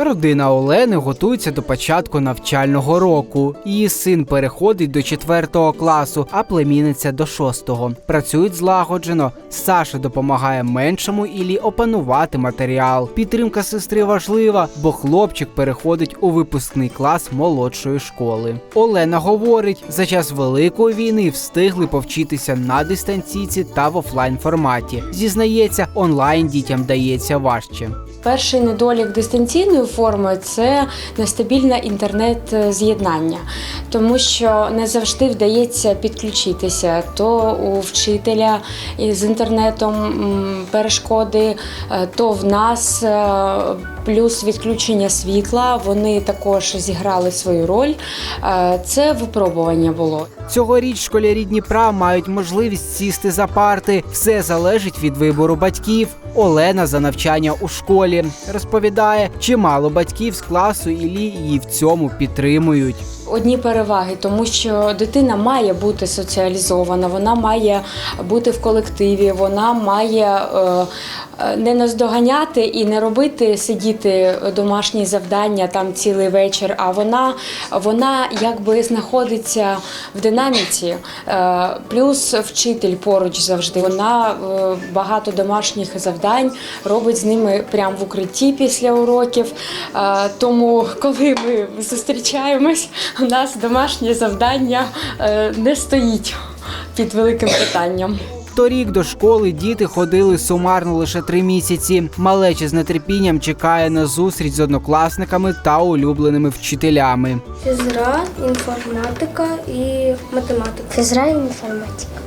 Родина Олени готується до початку навчального року. Її син переходить до 4 класу, а племінниця до 6. Працюють злагоджено. Саша допомагає меншому Іллі опанувати матеріал. Підтримка сестри важлива, бо хлопчик переходить у випускний клас молодшої школи. Олена говорить, за час великої війни встигли повчитися на дистанційці та в офлайн форматі. Зізнається, онлайн дітям дається важче. Перший недолік дистанційної форми це нестабільне інтернет-з'єднання, тому що не завжди вдається підключитися. То у вчителя з інтернетом перешкоди, е, то в нас е, плюс відключення світла. Вони також зіграли свою роль. Е, Це випробування було. Цьогоріч школярі Дніпра мають можливість сісти за парти. Все залежить від вибору батьків. Олена за навчання у школі розповідає, чимало батьків з класу Іллі її в цьому підтримують. Одні переваги, тому що дитина має бути соціалізована, вона має бути в колективі, вона має е, е, не наздоганяти і не робити сидіти домашні завдання там цілий вечір. А вона, вона якби знаходиться в динаміці. Е, плюс вчитель поруч завжди. Вона багато домашніх завдань робить з ними прямо в укритті після уроків. Тому, коли ми зустрічаємось, у нас домашнє завдання е, не стоїть під великим питанням. Торік до школи діти ходили сумарно лише три місяці. Малеча з нетерпінням чекає на зустріч з однокласниками та улюбленими вчителями. Фізра, інформатика і математика. Фізра і інформатика.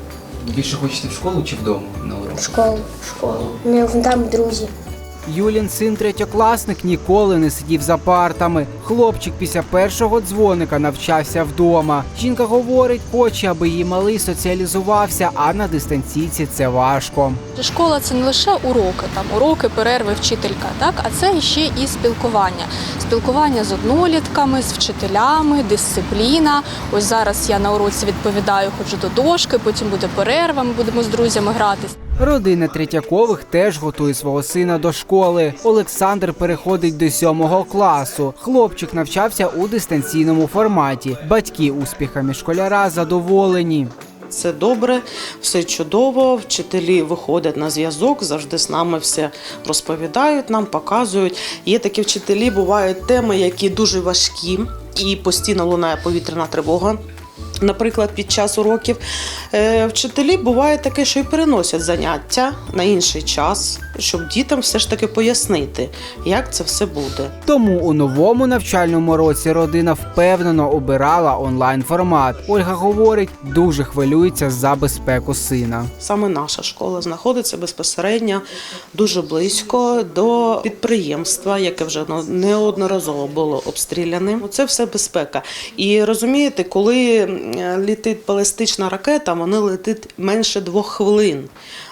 Більше хочете в школу чи вдома на урок? В школу. В школу. У мене там друзі. Юлін син третьокласник ніколи не сидів за партами. Хлопчик після першого дзвоника навчався вдома. Жінка говорить, хоче, аби її малий соціалізувався, а на дистанційці це важко. Школа це не лише уроки, там уроки, перерви, вчителька, так а це ще і спілкування. Спілкування з однолітками, з вчителями, дисципліна. Ось зараз я на уроці відповідаю, ходжу до дошки, потім буде перерва. Ми будемо з друзями гратись. Родина Третьякових теж готує свого сина до школи. Олександр переходить до сьомого класу. Хлопчик навчався у дистанційному форматі. Батьки успіхами школяра задоволені. Все добре, все чудово. Вчителі виходять на зв'язок, завжди з нами все розповідають, нам показують. Є такі вчителі, бувають теми, які дуже важкі, і постійно лунає повітряна тривога. Наприклад, під час уроків Е, вчителі буває таке, що і переносять заняття на інший час, щоб дітям все ж таки пояснити, як це все буде. Тому у новому навчальному році родина впевнено обирала онлайн формат. Ольга говорить, дуже хвилюється за безпеку сина. Саме наша школа знаходиться безпосередньо дуже близько до підприємства, яке вже ну, неодноразово було обстріляне. Це все безпека. І розумієте, коли літить балістична ракета, вона летить менше двох хвилин.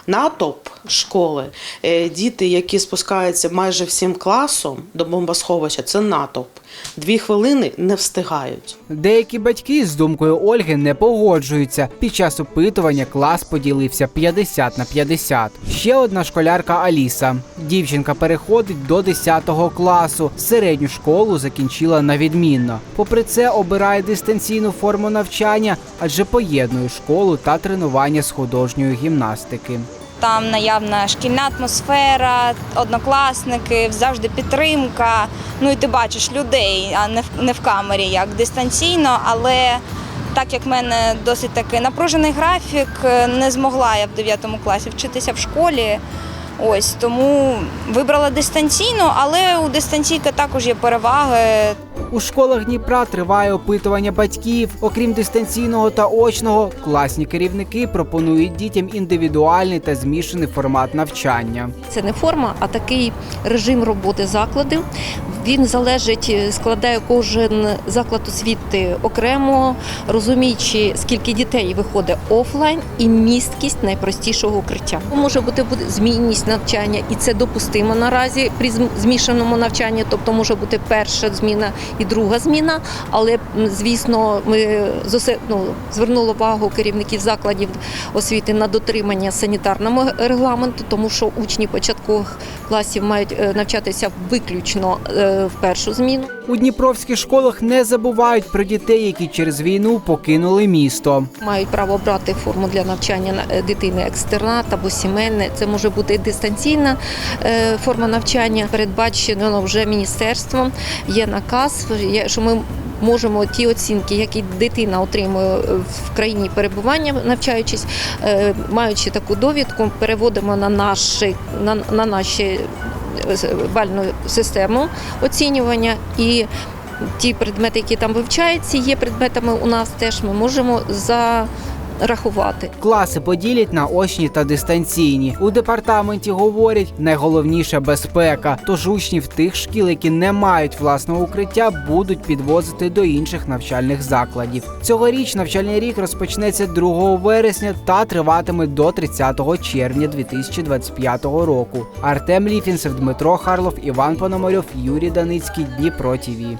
Натовп школи, е, діти, які спускаються майже всім класом до бомбосховища, це натовп. Дві хвилини не встигають. Деякі батьки з думкою Ольги не погоджуються. Під час опитування клас поділився 50 на 50. Ще одна школярка Аліса. Дівчинка переходить до 10 класу. Середню школу закінчила на відмінно. Попри це, обирає дистанційну форму навчання, адже поєднує школу та тренування з художньої гімнастики. Там наявна шкільна атмосфера, однокласники, завжди підтримка. Ну і ти бачиш людей, а не в не в камері, як дистанційно. Але так як в мене досить такий напружений графік, не змогла я в 9 класі вчитися в школі. Ось тому вибрала дистанційно, але у дистанційки також є переваги. У школах Дніпра триває опитування батьків. Окрім дистанційного та очного, класні керівники пропонують дітям індивідуальний та змішаний формат навчання. Це не форма, а такий режим роботи закладів. Він залежить, складає кожен заклад освіти окремо, розуміючи, скільки дітей виходить офлайн і місткість найпростішого укриття. Може бути змінність навчання, і це допустимо наразі при змішаному навчанні, тобто може бути перша зміна і друга зміна. Але звісно, ми ну, звернули увагу керівників закладів освіти на дотримання санітарного регламенту, тому що учні початкових класів мають е, навчатися виключно е, в першу зміну. У дніпровських школах не забувають про дітей, які через війну покинули місто. Мають право обрати форму для навчання на- е, дитини екстернат або сімейне. Це може бути дистанційна форма навчання. Передбачено вже міністерством. Є наказ, що ми. Можемо ті оцінки, які дитина отримує е, в країні перебування, навчаючись, е, маючи таку довідку, переводимо на наші на, на наші е, бальну систему оцінювання і ті предмети, які там вивчаються, є предметами у нас теж ми можемо зарахувати. Класи поділять на очні та дистанційні. У департаменті говорять, найголовніше безпека. Тож учнів тих шкіл, які не мають власного укриття, будуть підвозити до інших навчальних закладів. Цьогоріч навчальний рік розпочнеться 2 вересня та триватиме до 30 червня 2025 року. Артем Ліфінцев, Дмитро Харлов, Іван Пономарьов, Юрій Даницький, Дніпро ТІВІ.